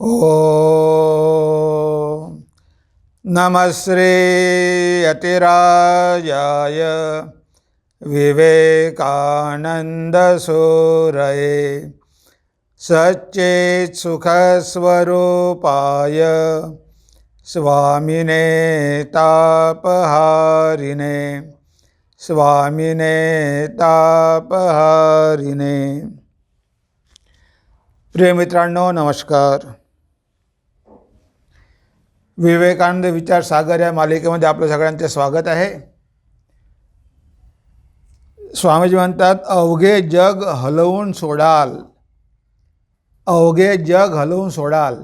ॐ नमश्री यतिराजाय विवेकानन्दसूरये सच्चेत्सुखस्वरूपाय स्वामिने तापहारिणे स्वामिने तापहारिणे। प्रिय मित्रांनो नमस्कार। विवेकानंद विचार सागर या मालिकेमध्ये आपलं सगळ्यांचे स्वागत आहे. स्वामीजी म्हणतात अवघे जग हलवून सोडाल. अवघे जग हलवून सोडाल.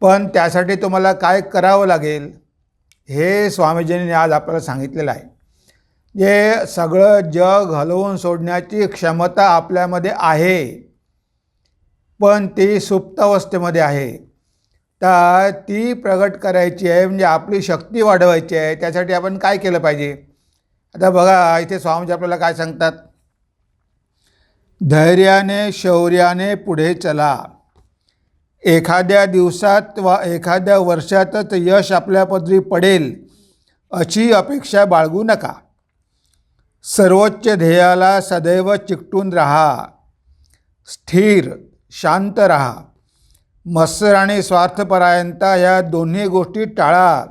पण त्यासाठी तुम्हाला काय करावं लागेल हे स्वामीजींनी आज आपल्याला सांगितलेलं आहे. जे सगळं जग हलवून सोडण्याची क्षमता आपल्यामध्ये आहे पण ती सुप्तावस्थेमध्ये आहे. तर ती प्रगट करायची आहे म्हणजे आपली शक्ती वाढवायची आहे त्यासाठी आपण काय केलं पाहिजे? आता बघा इथे स्वामीजी आपल्याला काय सांगतात? धैर्याने शौर्याने पुढे चला. एखाद्या दिवसात वा एखाद्या वर्षातच यश आपल्या पदरी पडेल अशी अपेक्षा बाळगू नका. सर्वोच्च ध्येयाला सदैव चिकटून राहा. स्थिर शांत राहा. मत्सर आणि स्वार्थपरायणता या दोन्ही गोष्टी टाळा.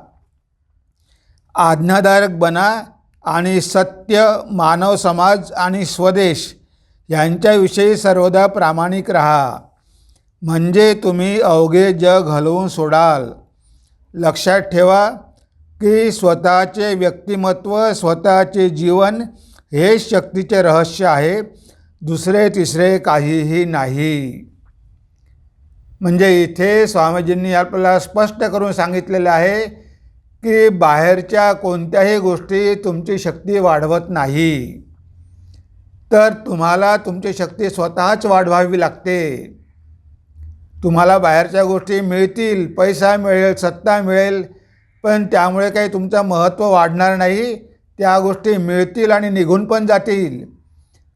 आज्ञादायक बना आणि सत्य मानव समाज आणि स्वदेश यांच्याविषयी सर्वदा प्रामाणिक राहा. म्हणजे तुम्ही अवघे जग हलवून सोडाल. लक्षात ठेवा की स्वतःचे व्यक्तिमत्व स्वतःचे जीवन हे शक्तीचे रहस्य आहे. दुसरे तिसरे काहीही नाही. म्हणजे इथे स्वामीजींनी आपल्याला स्पष्ट करून सांगितलेलं आहे की बाहेरच्या कोणत्याही गोष्टी तुमची शक्ती वाढवत नाही. तर तुम्हाला तुमची शक्ती स्वतःच वाढवावी लागते. तुम्हाला बाहेरच्या गोष्टी मिळतील पैसा मिळेल सत्ता मिळेल पण त्यामुळे काही तुमचं महत्त्व वाढणार नाही. त्या गोष्टी मिळतील आणि निघून पण जातील.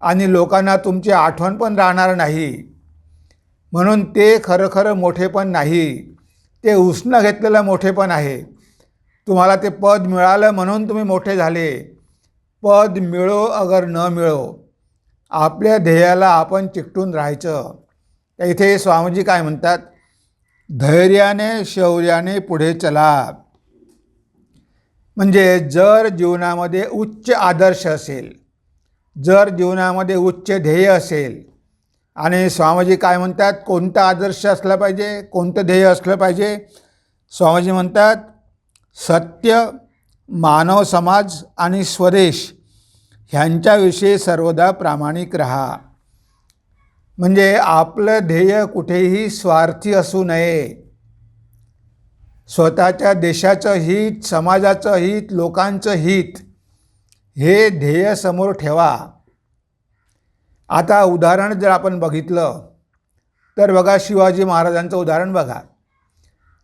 आणि लोकांना तुमची आठवण पण राहणार नाही. म्हणून ते खरं खरं मोठेपण नाही. ते उष्ण घेतलेलं मोठेपण आहे. तुम्हाला ते पद मिळालं म्हणून तुम्ही मोठे झाले. पद मिळो अगर न मिळो. आपल्या ध्येयाला आपण चिकटून राहायचं. तर इथे स्वामीजी काय म्हणतात? धैर्याने शौर्याने पुढे चला. म्हणजे जर जीवनामध्ये उच्च आदर्श असेल जर जीवनामध्ये उच्च ध्येय असेल आणि स्वामीजी काय म्हणतात? कोणता आदर्श असला पाहिजे कोणतं ध्येय असलं पाहिजे? स्वामीजी म्हणतात सत्य मानव समाज आणि स्वदेश ह्यांच्याविषयी सर्वदा प्रामाणिक राहा. म्हणजे आपलं ध्येय कुठेही स्वार्थी असू नये. स्वतःच्या देशाचं हित समाजाचं हित लोकांचं हित हे ध्येय समोर ठेवा. आता उदाहरण जर आपण बघितलं तर बघा शिवाजी महाराजांचं उदाहरण बघा.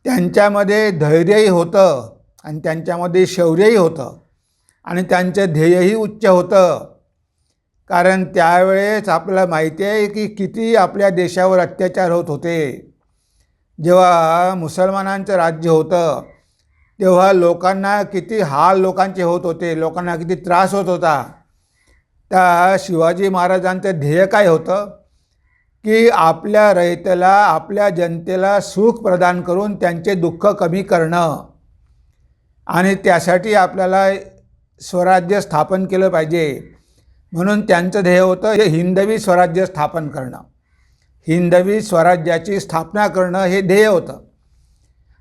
त्यांच्यामध्ये धैर्यही होतं आणि त्यांच्यामध्ये शौर्यही होतं आणि त्यांचं ध्येयही उच्च होतं. कारण त्यावेळेस आपल्याला माहिती आहे की किती आपल्या देशावर अत्याचार होत होते. जेव्हा मुसलमानांचं राज्य होतं तेव्हा लोकांना किती हाल लोकांचे होत होते लोकांना किती त्रास होत होता. त्या शिवाजी महाराजांचं ध्येय काय होतं? की आपल्या रयतेला आपल्या जनतेला सुख प्रदान करून त्यांचे दुःख कमी करणं. आणि त्यासाठी आपल्याला स्वराज्य स्थापन केलं पाहिजे. म्हणून त्यांचं ध्येय होतं हे हिंदवी स्वराज्य स्थापन करणं. हिंदवी स्वराज्याची स्थापना करणं हे ध्येय होतं.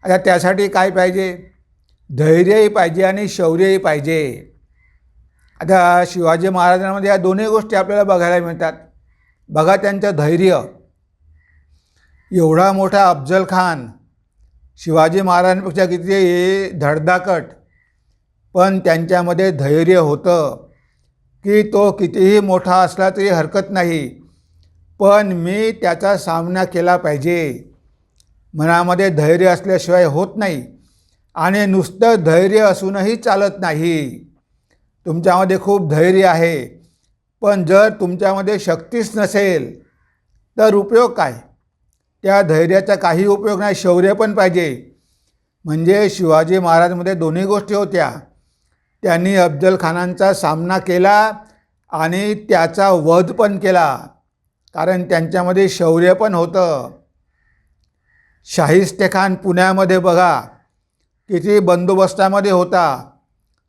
आता त्यासाठी काय पाहिजे? धैर्यही पाहिजे आणि शौर्यही पाहिजे. आता शिवाजी महाराजांमध्ये या दोन्ही गोष्टी आपल्याला बघायला मिळतात. बघा त्यांचं धैर्य. एवढा मोठा अफजल खान शिवाजी महाराजांपेक्षा किती धडधाकट पण त्यांच्यामध्ये धैर्य होतं की तो कितीही मोठा असला तरी हरकत नाही. पण मी त्याचा सामना केला पाहिजे. मनामध्ये धैर्य असल्याशिवाय होत नाही आणि नुसतं धैर्य असूनही चालत नाही. तुमच्यामध्ये खूप धैर्य आहे. पण जर तुमच्यामध्ये शक्तीच नसेल तर उपयोग काय? त्या धैर्याचा काही उपयोग नाही शौर्य पण पाहिजे. म्हणजे शिवाजी महाराजमध्ये दोन्ही गोष्टी होत्या. त्यांनी अफजल खानांचा सामना केला आणि त्याचा वध पण केला. कारण त्यांच्यामध्ये शौर्य पण होतं. शाहिस्ते खान पुण्यामध्ये बघा किती बंदोबस्तामध्ये होता.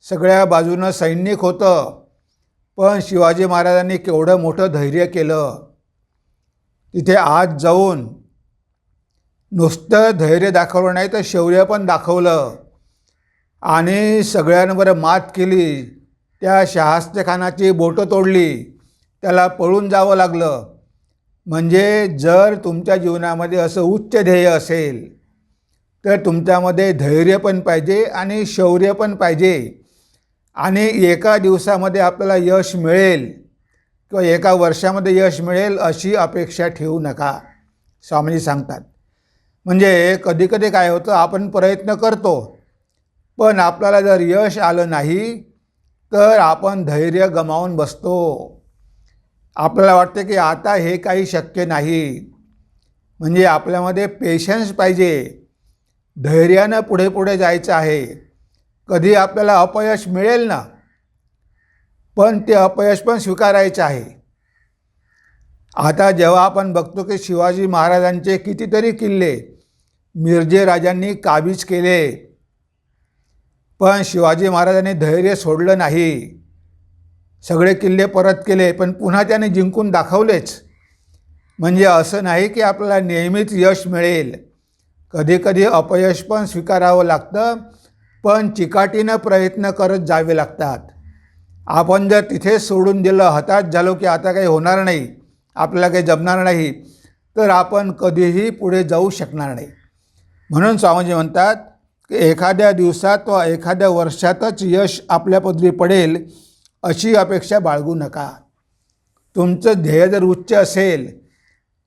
सगळ्या बाजूनं सैनिक होतं. पण शिवाजी महाराजांनी केवढं मोठं धैर्य केलं. तिथे आत जाऊन नुसतं धैर्य दाखवलं नाही तर शौर्य पण दाखवलं. आणि सगळ्यांवर मात केली. त्या शहास्तेखानाची बोटं तोडली. त्याला पळून जावं लागलं. म्हणजे जर तुमच्या जीवनामध्ये असं उच्च ध्येय असेल तर तुमच्यामध्ये धैर्य पण पाहिजे आणि शौर्य पण पाहिजे. आणि एका दिवसामध्ये आपल्याला यश मिळेल किंवा एका वर्षामध्ये यश मिळेल अशी अपेक्षा ठेवू नका स्वामीजी सांगतात. म्हणजे कधीकधी काय होतं आपण प्रयत्न करतो पण आपल्याला जर यश आलं नाही तर आपण धैर्य गमावून बसतो. आपल्याला वाटतं की आता हे काही शक्य नाही. म्हणजे आपल्यामध्ये पेशन्स पाहिजे. धैर्यानं पुढे पुढे जायचं आहे. कधी आपल्याला अपयश मिळेल ना पण ते अपयश पण स्वीकारायचं आहे. आता जेव्हा आपण बघतो की शिवाजी महाराजांचे कितीतरी किल्ले मिरजे राजांनी काबीज केले पण शिवाजी महाराजांनी धैर्य सोडलं नाही. सगळे किल्ले परत केले पण पुन्हा त्याने जिंकून दाखवलेच. म्हणजे असं नाही की आपल्याला नेहमीच यश मिळेल. कधीकधी अपयश पण स्वीकारावं लागतं पण चिकाटीनं प्रयत्न करत जावे लागतात. आपण जर तिथे सोडून दिलं हताश झालो की आता काही होणार नाही आपल्याला काही जमणार नाही तर आपण कधीही पुढे जाऊ शकणार नाही. म्हणून स्वामीजी म्हणतात की एखाद्या दिवसात व एखाद्या वर्षातच यश आपल्या पदरी पडेल अशी अपेक्षा बाळगू नका. तुमचं ध्येय जर उच्च असेल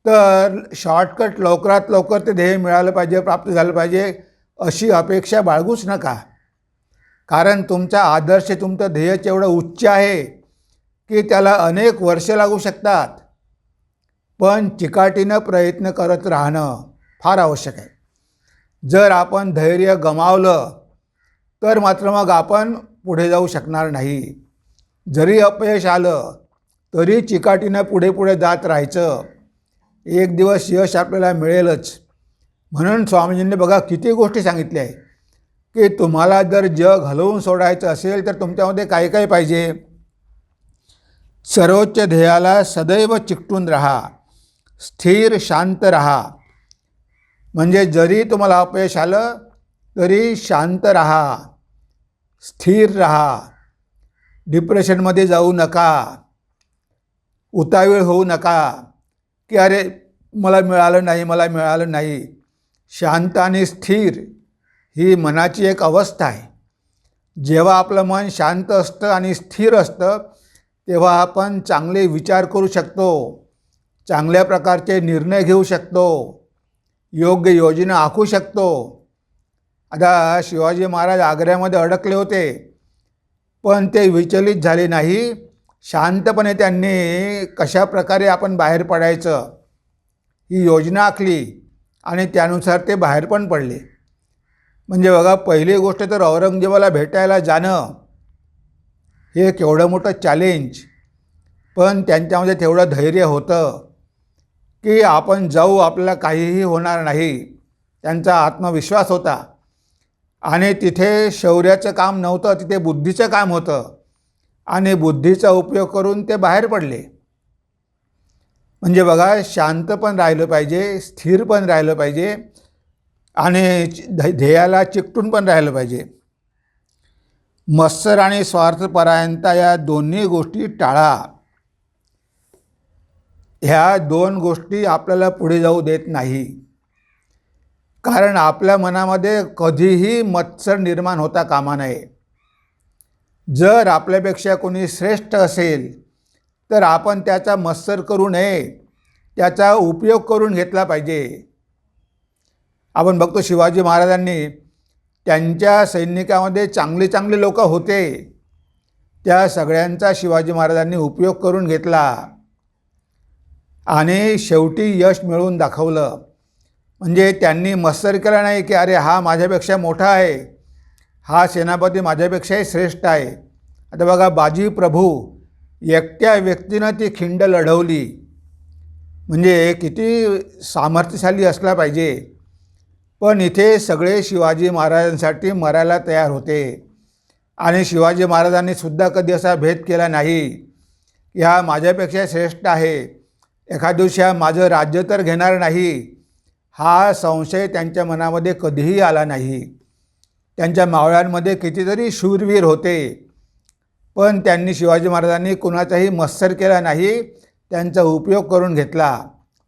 तर शॉर्टकट लवकरात लवकर ते ध्येय मिळालं पाहिजे प्राप्त झालं पाहिजे अशी अपेक्षा बाळगूच नका. कारण तुमचा आदर्श तुमचं ध्येयच एवढं उच्च आहे की त्याला अनेक वर्ष लागू शकतात. पण चिकाटीनं प्रयत्न करत राहणं फार आवश्यक आहे. जर आपण धैर्य गमावलं तर मात्र मग आपण पुढे जाऊ शकणार नाही. जरी अपयश आलं तरी चिकाटीनं पुढे पुढे जात राहायचं. एक दिवस यश आपल्याला मिळेलच. म्हणून स्वामीजींनी बघा किती गोष्टी सांगितल्या आहे की तुम्हाला जर जग हलवून सोडायचं असेल तर तुमच्यामध्ये काय काय पाहिजे? सर्वोच्च ध्येयाला सदैव चिकटून राहा स्थिर शांत राहा. म्हणजे जरी तुम्हाला अपयश आलं तरी शांत राहा स्थिर राहा. डिप्रेशनमध्ये जाऊ नका उतावीळ होऊ नका की अरे मला मिळालं नाही मला मिळालं नाही. शांत आणि स्थिर ही मनाची एक अवस्था आहे. जेव्हा आपलं मन शांत असतं आणि स्थिर असतं तेव्हा आपण चांगले विचार करू शकतो चांगल्या प्रकारचे निर्णय घेऊ शकतो योग्य योजना आखू शकतो. आता शिवाजी महाराज आग्र्यामध्ये अडकले होते पण ते विचलित झाले नाही. शांतपणे त्यांनी कशा प्रकारे आपण बाहेर पडायचं? ही योजना आखली. आणि त्यानुसार ते बाहेर पण पडले. म्हणजे बघा पहिली गोष्ट तर औरंगजेबाला भेटायला जाणं हे केवढं मोठं चॅलेंज पण त्यांच्यामध्ये तेवढं धैर्य होतं की आपण जाऊ आपल्याला काहीही होणार नाही. त्यांचा आत्मविश्वास होता. आणि तिथे शौर्याचं काम नव्हतं तिथे बुद्धीचं काम होतं. आणि बुद्धीचा उपयोग करून ते बाहेर पडले. म्हणजे बघा शांत पण राहिलं पाहिजे स्थिर पण राहिलं पाहिजे आणि ध ध्येयाला चिकटून पण राहिलं पाहिजे. मत्सर आणि स्वार्थपरायणता या दोन्ही गोष्टी टाळा. ह्या दोन गोष्टी आपल्याला पुढे जाऊ देत नाही. कारण आपल्या मनामध्ये कधीही मत्सर निर्माण होता कामा नये. जर आपल्यापेक्षा कोणी श्रेष्ठ असेल तर आपण त्याचा मत्सर करू नये. त्याचा उपयोग करून घेतला पाहिजे. आपण बघतो शिवाजी महाराजांनी त्यांच्या सैनिकामध्ये चांगले चांगले लोक होते. त्या सगळ्यांचा शिवाजी महाराजांनी उपयोग करून घेतला. आणि शेवटी यश मिळवून दाखवलं. म्हणजे त्यांनी मत्सर केला नाही की अरे हा माझ्यापेक्षा मोठा आहे. हा सेनापती माझ्यापेक्षाही श्रेष्ठ आहे. आता बघा बाजी प्रभू एकट्या व्यक्तीनं ती खिंड लढवली. म्हणजे किती सामर्थ्यशाली असला पाहिजे. पण इथे सगळे शिवाजी महाराजांसाठी मरायला तयार होते. आणि शिवाजी महाराजांनी सुद्धा कधी असा भेद केला नाही. ह्या माझ्यापेक्षा श्रेष्ठ आहे. एखाद दिवशी हा माझं राज्य तर घेणार नाही. हा संशय त्यांच्या मनामध्ये कधीही आला नाही. त्यांच्या मावळ्यांमध्ये कितीतरी शूरवीर होते. पण त्यांनी शिवाजी महाराजांनी कुणाचाही मत्सर केला नाही त्यांचा उपयोग करून घेतला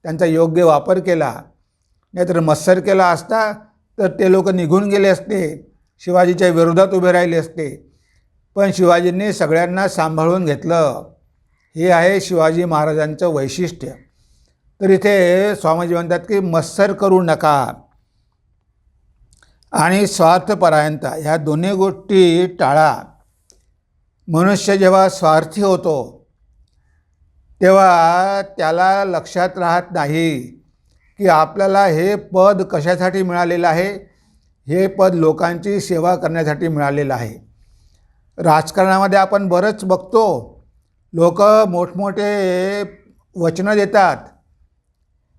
त्यांचा योग्य वापर केला. नाहीतर मत्सर केला असता तर ते लोक निघून गेले असते शिवाजीच्या विरोधात उभे राहिले असते. पण शिवाजींनी सगळ्यांना सांभाळून घेतलं. हे आहे शिवाजी महाराजांचं वैशिष्ट्य. तर इथे स्वामीजी म्हणतात की मत्सर करू नका आणि स्वार्थपरायणता ह्या दोन्ही गोष्टी टाळा. मनुष्य जेव्हा स्वार्थी होतो तेव्हा त्याला लक्षात राहत नाही की आपल्याला हे पद कशासाठी मिळालेलं आहे? हे पद लोकांची सेवा करण्यासाठी मिळालेलं आहे. राजकारणामध्ये आपण बरंच बघतो लोक मोठमोठे वचनं देतात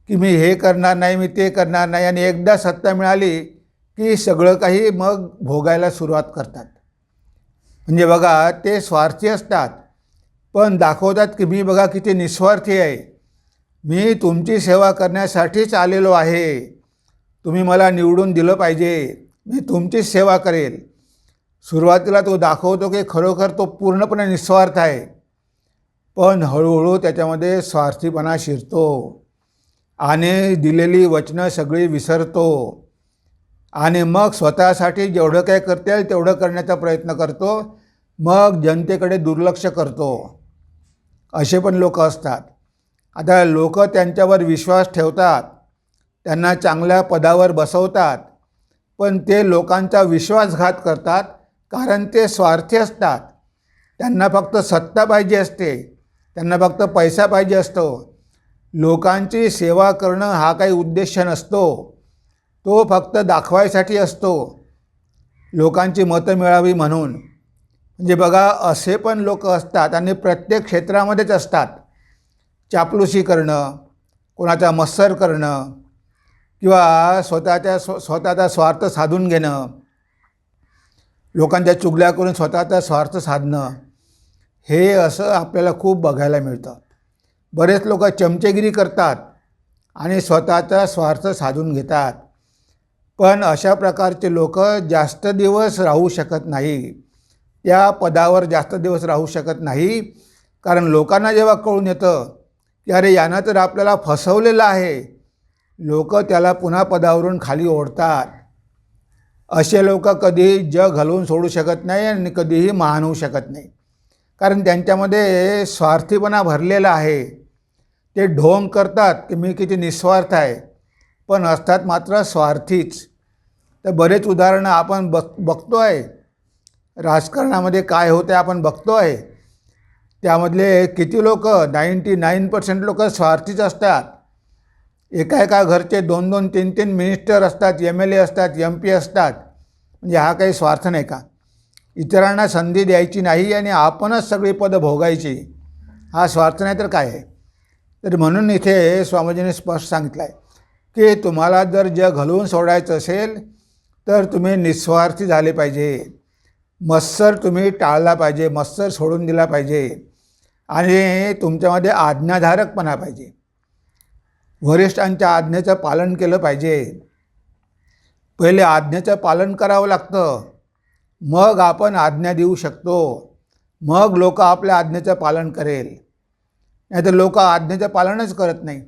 की मी हे करणार नाही मी ते करणार नाही आणि एकदा सत्ता मिळाली की सगळं काही मग भोगायला सुरुवात करतात. म्हणजे बघा ते स्वार्थी असतात. पण दाखवतात की मी बघा किती निस्वार्थी आहे. मी तुमची सेवा करण्यासाठीच आलेलो आहे. तुम्ही मला निवडून दिलं पाहिजे. मी तुमचीच सेवा करेल. सुरुवातीला तो दाखवतो की खरोखर तो पूर्णपणे निस्वार्थ आहे. पण हळूहळू त्याच्यामध्ये स्वार्थीपणा शिरतो. आणि दिलेली वचनं सगळी विसरतो. आणि मग स्वतःसाठी जेवढं काय करता येईल तेवढं करण्याचा प्रयत्न करतो. मग जनतेकडे दुर्लक्ष करतो. असे पण लोक असतात. आता लोक त्यांच्यावर विश्वास ठेवतात. त्यांना चांगल्या पदावर बसवतात. पण ते लोकांचा विश्वासघात करतात कारण ते स्वार्थी असतात. त्यांना फक्त सत्ता पाहिजे असते. त्यांना फक्त पैसा पाहिजे असतो. लोकांची सेवा करणं हा काही उद्देश नसतो. तो फक्त दाखवायसाठी असतो. लोकांची मतं मिळावी म्हणून. म्हणजे बघा असे पण लोक असतात आणि प्रत्येक क्षेत्रामध्येच असतात. चापलुसी करणं कोणाचा मत्सर करणं किंवा स्वतःच्या स्व स्वतःचा स्वार्थ साधून घेणं लोकांच्या चुगल्या करून स्वतःचा स्वार्थ साधणं हे असं आपल्याला खूप बघायला मिळतं. बरेच लोक चमचेगिरी करतात आणि स्वतःचा स्वार्थ साधून घेतात. पण अशा प्रकारचे लोक जास्त दिवस राहू शकत नाही. त्या पदावर जास्त दिवस राहू शकत नाही. कारण लोकांना जेव्हा कळून येतं की अरे यानं तर आपल्याला फसवलेलं आहे. लोक त्याला पुन्हा पदावरून खाली ओढतात. असे लोक कधीही जग घालवून सोडू शकत नाही आणि कधीही महान होऊ शकत नाही. कारण त्यांच्यामध्ये स्वार्थीपणा भरलेला आहे. ते ढोंग करतात की मी किती निस्वार्थ आहे. पण असतात मात्र स्वार्थीच. तर बरेच उदाहरणं आपण बघ बघतो आहे राजकारणामध्ये काय होते आपण बघतो आहे. त्यामधले किती लोक नाईंटी नाईन पर्सेंट लोक स्वार्थीच असतात. एका एका घरचे दोन दोन तीन तीन मिनिस्टर असतात एम एल ए असतात एम पी असतात. म्हणजे हा काही स्वार्थ नाही का? इतरांना संधी द्यायची नाही आणि आपणच सगळी पदं भोगायची. हा स्वार्थ नाही तर काय आहे? तर म्हणून इथे स्वामीजीने स्पष्ट सांगितलं आहे की तुम्हाला जर जग घालवून सोडायचं असेल तर तुम्ही निस्वार्थी झाले पाहिजे. मत्सर तुम्ही टाळला पाहिजे मत्सर सोडून दिला पाहिजे. आणि तुमच्यामध्ये आज्ञाधारकपणा पाहिजे. वरिष्ठांच्या आज्ञेचं पालन केलं पाहिजे. पहिले आज्ञेचं पालन करावं लागतं. मग आपण आज्ञा देऊ शकतो. मग लोक आपल्या आज्ञेचं पालन करेल. नाहीतर लोक आज्ञेचं पालनच करत नाही.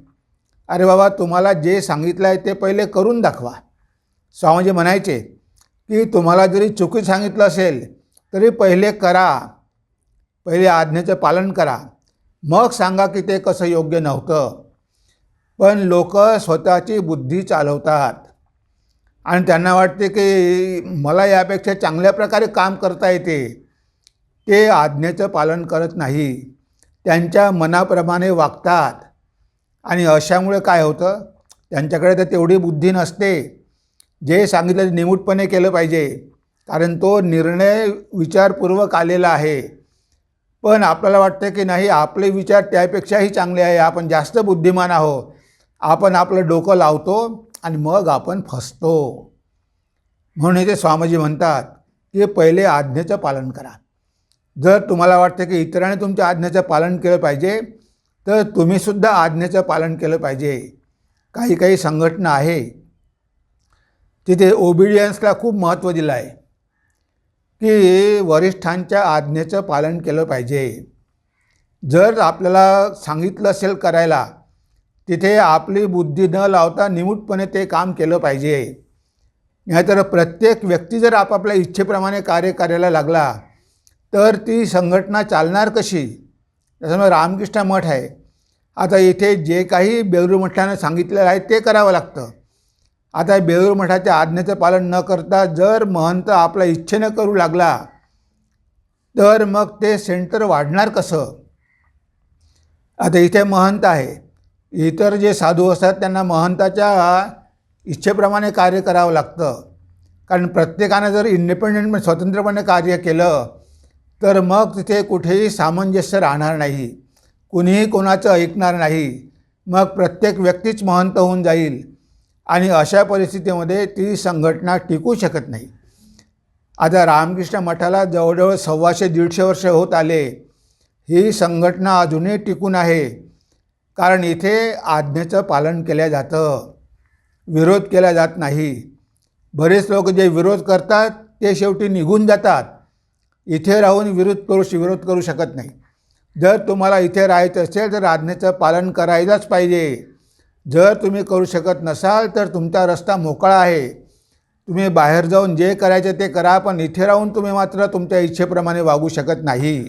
अरे बाबा तुम्हाला जे सांगितलं आहे ते पहिले करून दाखवा. स्वामीजी म्हणायचे की तुम्हाला जरी चुकी सांगितलं असेल तरी पहिले करा. पहिले आज्ञेचं पालन करा. मग सांगा की ते कसं योग्य नव्हतं. पण लोक स्वतःची बुद्धी चालवतात. आणि त्यांना वाटते की मला यापेक्षा चांगल्या प्रकारे काम करता येते. ते आज्ञेचं पालन करत नाही. त्यांच्या मनाप्रमाणे वागतात. आणि अशामुळे काय होतं? त्यांच्याकडे तर तेवढी बुद्धी नसते. जे सांगितलं ते निमूटपणे केलं पाहिजे कारण तो निर्णय विचारपूर्वक आलेला आहे. पण आपल्याला वाटतं की नाही आपले विचार त्यापेक्षाही चांगले आहे. आपण जास्त बुद्धिमान आहो आपण आपलं डोकं लावतो आणि मग आपण फसतो. म्हणून इथे स्वामीजी म्हणतात की पहिले आज्ञेचं पालन करा. जर तुम्हाला वाटतं की इतरांनी तुमच्या आज्ञेचं पालन केलं पाहिजे तर तुम्हीसुद्धा आज्ञेचं पालन केलं पाहिजे. काही काही संघटना आहे तिथे ओबिडियन्सला खूप महत्त्व दिलं आहे. की वरिष्ठांच्या आज्ञेचं पालन केलं पाहिजे. जर आपल्याला सांगितलं असेल करायला तिथे आपली बुद्धी न लावता निमूटपणे ते काम केलं पाहिजे. नाहीतर प्रत्येक व्यक्ती जर आपापल्या इच्छेप्रमाणे कार्य करायला लागला तर ती संघटना चालणार कशी? जसं रामकृष्ण मठ आहे. आता इथे जे काही बेलूर मठानं सांगितलेलं आहे ते करावं लागतं. आता बेळूर मठाच्या आज्ञेचं पालन न करता जर महंत आपल्या इच्छेनं करू लागला तर मग ते सेंटर वाढणार कसं? आता इथे महंत आहे. इतर जे साधू असतात त्यांना महंताच्या इच्छेप्रमाणे कार्य करावं लागतं. कारण प्रत्येकानं जर इंडिपेंडेंट स्वतंत्रपणे कार्य केलं तर मग तिथे कुठेही सामंजस्य राहणार नाही. कुणीही कोणाचं ऐकणार नाही. मग प्रत्येक व्यक्तीच महंत होऊन जाईल. आणि अशा परिस्थितीमध्ये ती संघटना टिकू शकत नाही. आता रामकृष्ण मठाला जवळजवळ सव्वाशे दीडशे वर्ष होत आले. ही संघटना अजूनही टिकून आहे. कारण इथे आज्ञेचं पालन केलं जातं. विरोध केला जात नाही. बरेच लोक जे विरोध करतात ते शेवटी निघून जातात. इथे राहून विरोध करू विरोध करू शकत नाही. जर तुम्हाला इथे राहायचं असेल तर आज्ञेचं पालन करायलाच पाहिजे. जर तुम्ही करू शकत नसाल तर तुमचा रस्ता मोकळा आहे. तुम्ही बाहेर जाऊन जे करायचे ते करा पण इथे राहून तुम्ही मात्र तुमच्या इच्छेप्रमाणे वागू शकत नाही.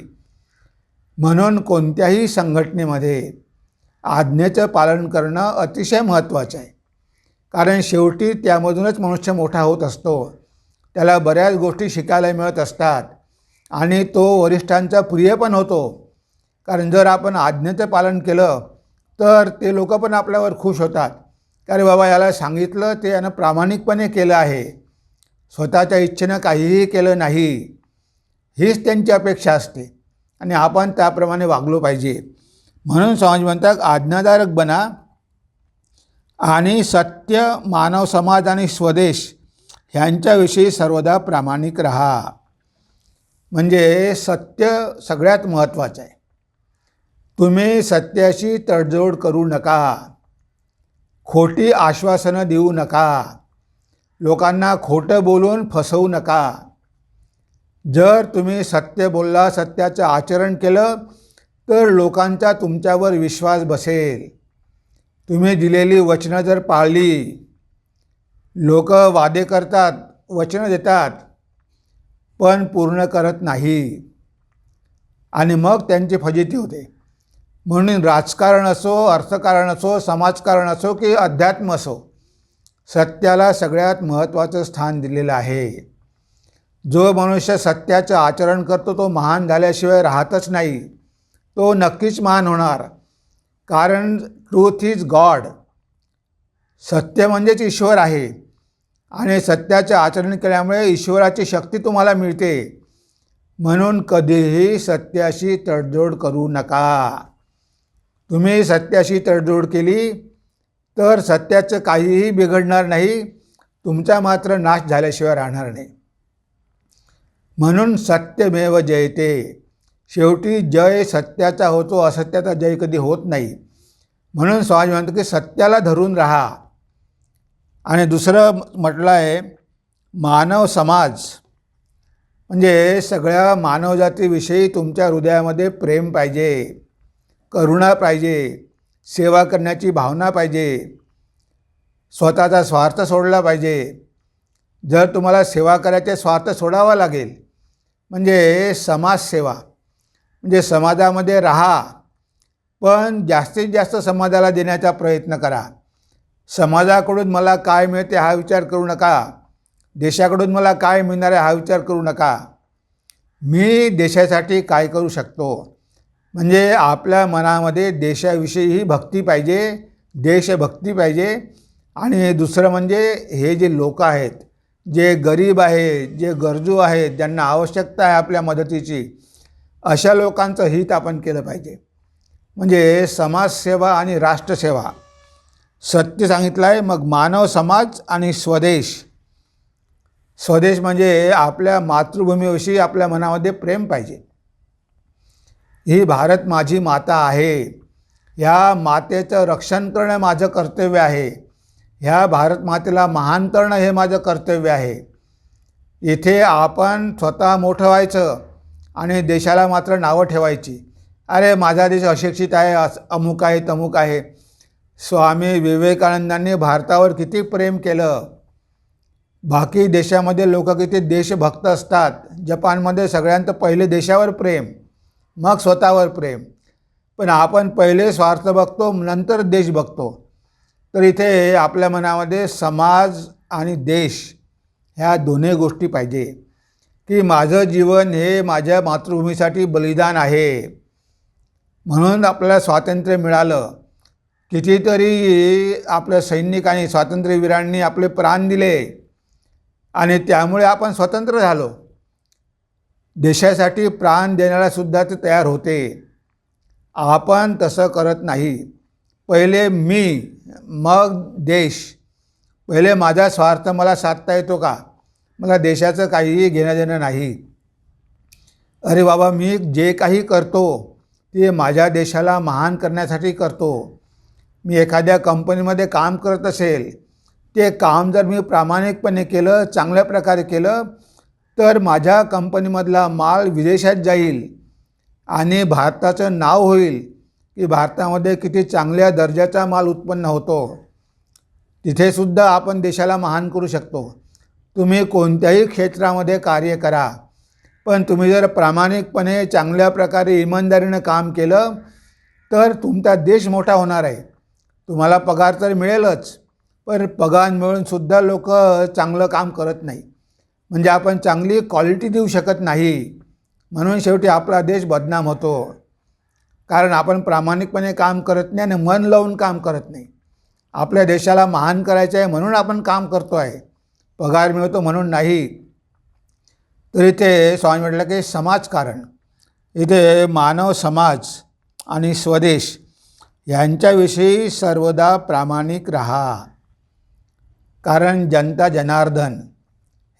म्हणून कोणत्याही संघटनेमध्ये आज्ञेचं पालन करणं अतिशय महत्त्वाचं आहे. कारण शेवटी त्यामधूनच मनुष्य मोठा होत असतो. त्याला बऱ्याच गोष्टी शिकायला मिळत असतात. आणि तो वरिष्ठांचा प्रिय पण होतो. कारण जर आपण आज्ञेचं पालन केलं तर ते लोक पण आपल्यावर खुश होतात. अरे बाबा याला सांगितलं ते यानं प्रामाणिकपणे केलं आहे. स्वतःच्या इच्छेनं काहीही केलं नाही. हीच त्यांची अपेक्षा असते. आणि आपण त्याप्रमाणे वागलो पाहिजे. म्हणून समाज म्हणतात आज्ञाधारक बना आणि सत्य मानव समाज आणि स्वदेश ह्यांच्याविषयी सर्वदा प्रामाणिक रहा. म्हणजे सत्य सगळ्यात महत्त्वाचं आहे. तुम्ही सत्याशी तडजोड करू नका. खोटी आश्वासनं देऊ नका. लोकांना खोटं बोलून फसवू नका. जर तुम्ही सत्य बोलला सत्याचं आचरण केलं तर लोकांचा तुमच्यावर विश्वास बसेल. तुम्ही दिलेली वचनं जर पाळली लोक वादे करतात वचनं देतात पण पूर्ण करत नाही. आणि मग त्यांची फजिती होते. म्हणून राजकारण असो अर्थकारण असो समाजकारण असो की अध्यात्म असो सत्याला सगळ्यात महत्त्वाचं स्थान दिलेलं आहे. जो मनुष्य सत्याचं आचरण करतो तो महान झाल्याशिवाय राहतच नाही. तो नक्कीच महान होणार. कारण ट्रूथ इज गॉड सत्य म्हणजेच ईश्वर आहे. आणि सत्याचे आचरण केल्यामुळे ईश्वराची शक्ती तुम्हाला मिळते. म्हणून कधीही सत्याशी तडजोड करू नका. तुम्ही सत्याशी तडजोड केली तर सत्याचं काहीही बिघडणार नाही. तुमचा मात्र नाश झाल्याशिवाय राहणार नाही. म्हणून सत्यमेव जयते. शेवटी जय सत्याचा होतो असत्याचा जय कधी होत नाही. म्हणून समाज म्हणतो की सत्याला धरून राहा. आणि दुसरं म्हटलं आहे मानव समाज. म्हणजे सगळ्या मानवजातीविषयी तुमच्या हृदयामध्ये प्रेम पाहिजे. करुणा पाहिजे सेवा करण्याची भावना पाहिजे स्वतःचा स्वार्थ सोडला पाहिजे. जर तुम्हाला सेवा करायचे स्वार्थ सोडावा लागेल म्हणजे समाजसेवा म्हणजे समाजामध्ये राहा पण जास्तीत जास्त समाजाला देण्याचा प्रयत्न करा. समाजाकडून मला काय मिळते हा विचार करू नका. देशाकडून मला काय मिळणार आहे हा विचार करू नका. मी देशासाठी काय करू शकतो? म्हणजे आपल्या मनामध्ये देशाविषयी भक्ती पाहिजे देशभक्ती पाहिजे. आणि दुसरं म्हणजे हे जे लोक आहेत जे गरीब आहे जे गरजू आहेत ज्यांना आवश्यकता आहे आपल्या मदतीची अशा लोकांचं हित आपण केलं पाहिजे. म्हणजे समाजसेवा आणि राष्ट्रसेवा. सत्य सांगितलं आहे मग मानव समाज आणि स्वदेश. स्वदेश म्हणजे आपल्या मातृभूमीविषयी आपल्या मनामध्ये प्रेम पाहिजे. ही भारत माझी माता आहे. ह्या मातेचं रक्षण करणं माझं कर्तव्य आहे. ह्या भारत मातेला महान करणं हे माझं कर्तव्य आहे. इथे आपण स्वतः मोठं व्हायचं आणि देशाला मात्र नावं ठेवायची. अरे माझा देश अशिक्षित आहे अस अमुक आहे तमुक आहे. स्वामी विवेकानंदांनी भारतावर किती प्रेम केलं. बाकी देशामध्ये लोक किती देशभक्त असतात. जपानमध्ये सगळ्यांत पहिले देशावर प्रेम. मग स्वतःवर प्रेम. पण आपण पहिले स्वार्थ बघतो नंतर देश बघतो. तर इथे आपल्या मनामध्ये समाज आणि देश ह्या दोन्ही गोष्टी पाहिजे. की माझं जीवन हे माझ्या मातृभूमीसाठी बलिदान आहे. म्हणून आपल्याला स्वातंत्र्य मिळालं. कितीतरी आपल्या सैनिकांनी स्वातंत्र्यवीरांनी आपले प्राण दिले. आणि त्यामुळे आपण स्वतंत्र झालो. देशासाठी प्राण देण्यालासुद्धा ते तयार होते. आपण तसं करत नाही. पहिले मी मग देश. पहिले माझा स्वार्थ मला साधता येतो का? मला देशाचं काहीही घेणं देणं नाही. अरे बाबा मी जे काही करतो ते माझ्या देशाला महान करण्यासाठी करतो. मी एखाद्या कंपनीमध्ये काम करत असेल ते काम जर मी प्रामाणिकपणे केलं चांगल्या प्रकारे केलं तर माझ्या कंपनीमधला माल विदेशात जाईल आणि भारताचं नाव होईल की भारतामध्ये किती चांगल्या दर्जाचा माल उत्पन्न होतो. तिथेसुद्धा आपण देशाला महान करू शकतो. तुम्ही कोणत्याही क्षेत्रामध्ये कार्य करा. पण तुम्ही जर प्रामाणिकपणे चांगल्या प्रकारे इमानदारीनं काम केलं तर तुमचा देश मोठा होणार आहे. तुम्हाला पगार तर मिळेलच पण पगार मिळूनसुद्धा लोक चांगलं काम करत नाही म्हणजे आपण चांगली क्वालिटी देऊ शकत नाही. म्हणून शेवटी आपला देश बदनाम होतो. कारण आपण प्रामाणिकपणे काम करत नाही आणि मन लावून काम करत नाही. आपल्या देशाला महान करायचं आहे म्हणून आपण काम करतो आहे. पगार मिळतो म्हणून नाही. तर इथे स्वामी म्हटलं की समाजकारण इथे मानव समाज आणि स्वदेश यांच्याविषयी सर्वदा प्रामाणिक राहा. कारण जनता जनार्दन.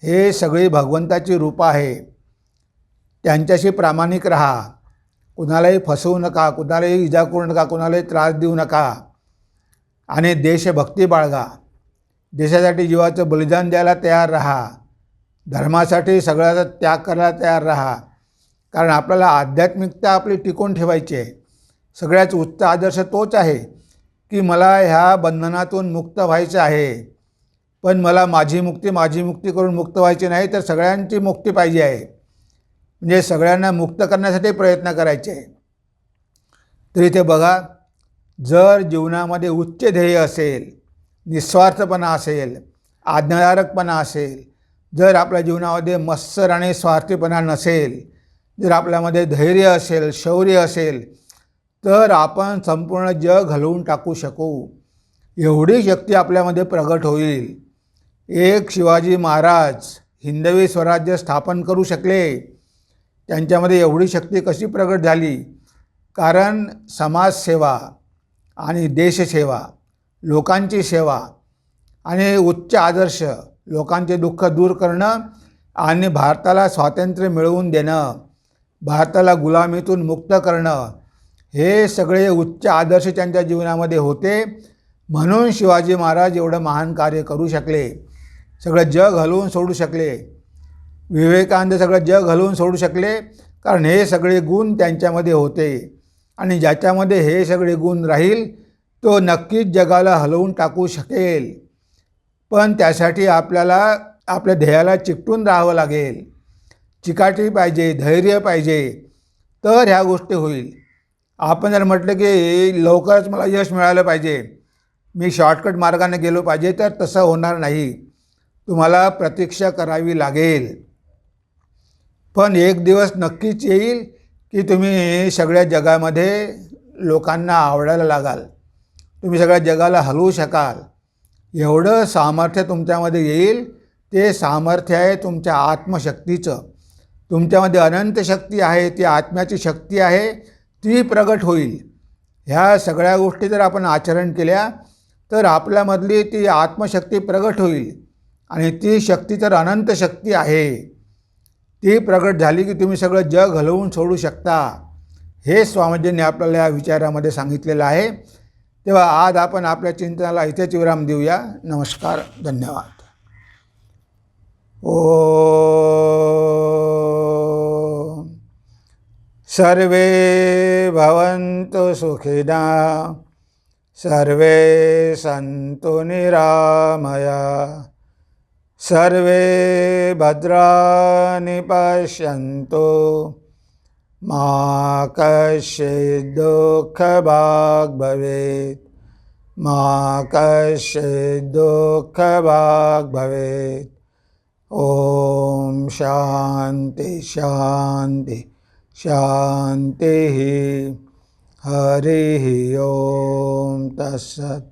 हे सगळी भगवंताची रूपं आहे. त्यांच्याशी प्रामाणिक राहा. कुणालाही फसवू नका कुणालाही इजा करू नका कुणालाही त्रास देऊ नका. आणि देशभक्ती बाळगा. देशासाठी जीवाचं बलिदान द्यायला तयार राहा. धर्मासाठी सगळ्याचा त्याग करायला तयार राहा. कारण आपल्याला आध्यात्मिकता आपली टिकून ठेवायची आहे. सगळ्यात उच्च आदर्श तोच आहे की मला ह्या बंधनातून मुक्त व्हायचं आहे. पण मला माझी मुक्ती माझी मुक्ती करून मुक्त व्हायची नाही तर सगळ्यांची मुक्ती पाहिजे आहे. म्हणजे सगळ्यांना मुक्त करण्यासाठी प्रयत्न करायचे. आहे तर इथे बघा जर जीवनामध्ये उच्च ध्येय असेल निस्वार्थपणा असेल आज्ञाधारकपणा असेल जर आपल्या जीवनामध्ये मत्सर आणि स्वार्थीपणा नसेल जर आपल्यामध्ये धैर्य असेल शौर्य असेल तर आपण संपूर्ण जग हलवून टाकू शकू. एवढी शक्ती आपल्यामध्ये प्रगट होईल. एक शिवाजी महाराज हिंदवी स्वराज्य स्थापन करू शकले. त्यांच्यामध्ये एवढी शक्ती कशी प्रगट झाली? कारण समाजसेवा आणि देशसेवा लोकांची सेवा आणि उच्च आदर्श लोकांचे दुःख दूर करणं आणि भारताला स्वातंत्र्य मिळवून देणं भारताला गुलामीतून मुक्त करणं हे सगळे उच्च आदर्श त्यांच्या जीवनामध्ये होते. म्हणून शिवाजी महाराज एवढं महान कार्य करू शकले. सगळं जग हलवून सोडू शकले. विवेकानंद सगळं जग हलवून सोडू शकले कारण हे सगळे गुण त्यांच्यामध्ये होते. आणि ज्याच्यामध्ये हे सगळे गुण राहील तो नक्कीच जगाला हलवून टाकू शकेल. पण त्यासाठी आपल्याला आपल्या ध्येयाला चिकटून राहावं लागेल. चिकाटी पाहिजे धैर्य पाहिजे तर ह्या गोष्टी होईल. आपण जर म्हटलं की लवकरच मला यश मिळालं पाहिजे मी शॉर्टकट मार्गाने गेलो पाहिजे तर तसं होणार नाही. तुम्हाला प्रतीक्षा करावी लागेल. पण एक दिवस नक्कीच येईल की तुम्ही सगळ्या जगामध्ये लोकांना आवडायला लागाल. तुम्ही सगळ्या जगाला हलवू शकाल. एवढं सामर्थ्य तुमच्यामध्ये येईल ते सामर्थ्य आहे तुमच्या आत्मशक्तीचं. तुमच्यामध्ये अनंत शक्ती आहे ती आत्म्याची शक्ती आहे ती प्रगट होईल. ह्या सगळ्या गोष्टी जर आपण आचरण केल्या तर आपल्यामधली ती आत्मशक्ती प्रगट होईल. आणि ती शक्ती तर अनंत शक्ती आहे. ती प्रगट झाली की तुम्ही सगळं जग हलवून सोडू शकता. हे स्वामीजींनी आपल्याला या विचारामध्ये सांगितलेलं आहे. तेव्हा आज आपण आपल्या चिंतनाला इथेच विराम देऊया. नमस्कार धन्यवाद. ओ सर्वे भवन्तु सुखिना सर्वे सन्तु निरामया। सर्वे भद्राणि पश्यन्तु। मा कश्चित् दुःखभाग् भवेत् मा कश्चित् दुःखभाग् भवेत् ॐ शान्ति शान्ति शान्तिः। हरिः ॐ तत्सत्।